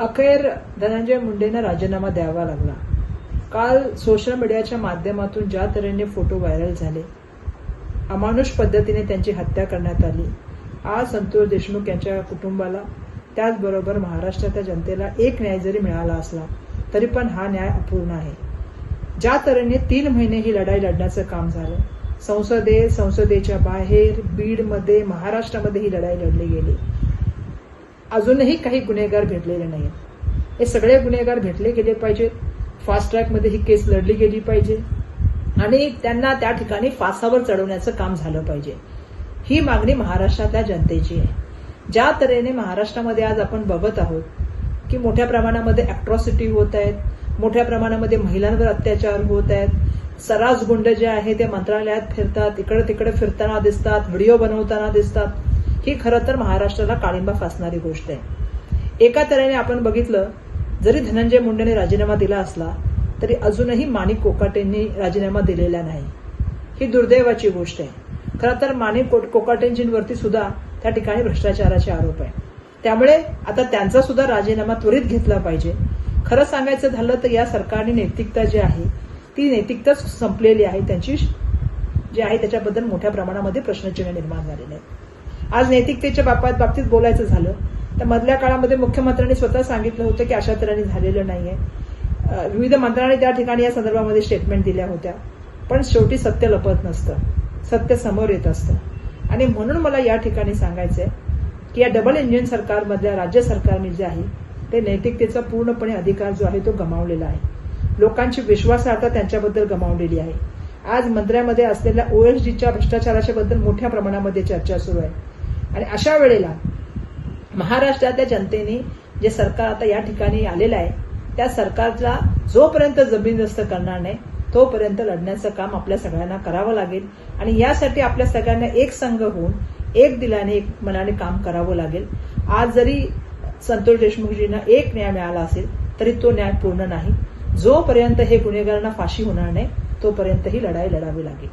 अखेर धनंजय मुंडेंना राजीनामा द्यावा लागला. काल सोशल मीडियाच्या माध्यमातून ज्या तऱ्हेने फोटो व्हायरल झाले अमानुष पद्धतीने त्यांची हत्या करण्यात आली. आज संतोष देशमुख यांच्या कुटुंबाला त्याचबरोबर महाराष्ट्राच्या जनतेला एक न्याय जरी मिळाला असला तरी पण हा न्याय अपूर्ण आहे. ज्या तऱ्हेने तीन महिने ही लढाई लढण्याचं काम झालं संसदेत संसदेच्या बाहेर बीडमध्ये महाराष्ट्रामध्ये ही लढाई लढली गेली. अजूनही काही गुन्हेगार भेटलेले नाहीत हे सगळे गुन्हेगार भेटले गेले पाहिजेत फास्ट ट्रॅकमध्ये ही केस लढली गेली पाहिजे. आणि त्यांना त्या ठिकाणी फासावर चढवण्याचं काम झालं पाहिजे. ही मागणी महाराष्ट्रातल्या जनतेची आहे. ज्या तऱ्हेने महाराष्ट्रामध्ये आज आपण बघत आहोत की मोठ्या प्रमाणामध्ये अॅट्रॉसिटी होत आहेत मोठ्या प्रमाणामध्ये महिलांवर अत्याचार होत आहेत सरास गुंड जे आहे ते मंत्रालयात फिरतात इकडे तिकडे फिरताना दिसतात व्हिडिओ बनवताना दिसतात. ही खरं तर महाराष्ट्राला काळिंबा फासणारी गोष्ट आहे. एका तऱ्हेने आपण बघितलं जरी धनंजय मुंडेने राजीनामा दिला असला तरी अजूनही माणिक कोकाटेंनी राजीनामा दिलेला नाही. ही दुर्दैवाची गोष्ट आहे. खरं तर माणिक कोकाटेंजींवरती सुद्धा त्या ठिकाणी भ्रष्टाचाराचे आरोप आहे त्यामुळे आता त्यांचा सुद्धा राजीनामा त्वरित घेतला पाहिजे. खरं सांगायचं झालं तर या सरकारने नैतिकता जी आहे ती नैतिकताच संपलेली आहे. त्यांची जी आहे त्याच्याबद्दल मोठ्या प्रमाणामध्ये प्रश्नचिन्ह निर्माण झालेले आहेत. आज नैतिकतेच्या बाबत बाबतीत बोलायचं झालं तर मधल्या काळामध्ये मुख्यमंत्र्यांनी स्वतः सांगितलं होतं की अशा तऱ्हेने झालेलं नाहीये. विविध मंत्र्यांनी त्या ठिकाणी या संदर्भामध्ये स्टेटमेंट दिल्या होत्या. पण शेवटी सत्य लपत नसतं. सत्य समोर येत असतं. आणि म्हणून मला या ठिकाणी सांगायचंय की या डबल इंजिन सरकारमधल्या राज्य सरकारने जे आहे ते नैतिकतेचा पूर्णपणे अधिकार जो आहे तो गमावलेला आहे. लोकांची विश्वासार्हता त्यांच्याबद्दल गमावलेली आहे. आज मंत्र्यामध्ये असलेल्या ओएसडीच्या भ्रष्टाचाराच्या बद्दल मोठ्या प्रमाणामध्ये चर्चा सुरू आहे. आणि अशा वेळेला महाराष्ट्रातल्या जनतेने जे सरकार आता या ठिकाणी आलेलं आहे त्या सरकारला जोपर्यंत जबरदस्त करणार नाही तोपर्यंत लढण्याचं काम आपल्या सगळ्यांना करावं लागेल. आणि यासाठी आपल्या सगळ्यांना एक संघ होऊन एक दिलाने एक मनाने काम करावं लागेल. आज जरी संतोष देशमुखजींना एक न्याय मिळाला असेल तरी तो न्याय पूर्ण नाही. जोपर्यंत हे गुन्हेगारांना फाशी होणार नाही तोपर्यंत ही लढाई लढावी लागेल.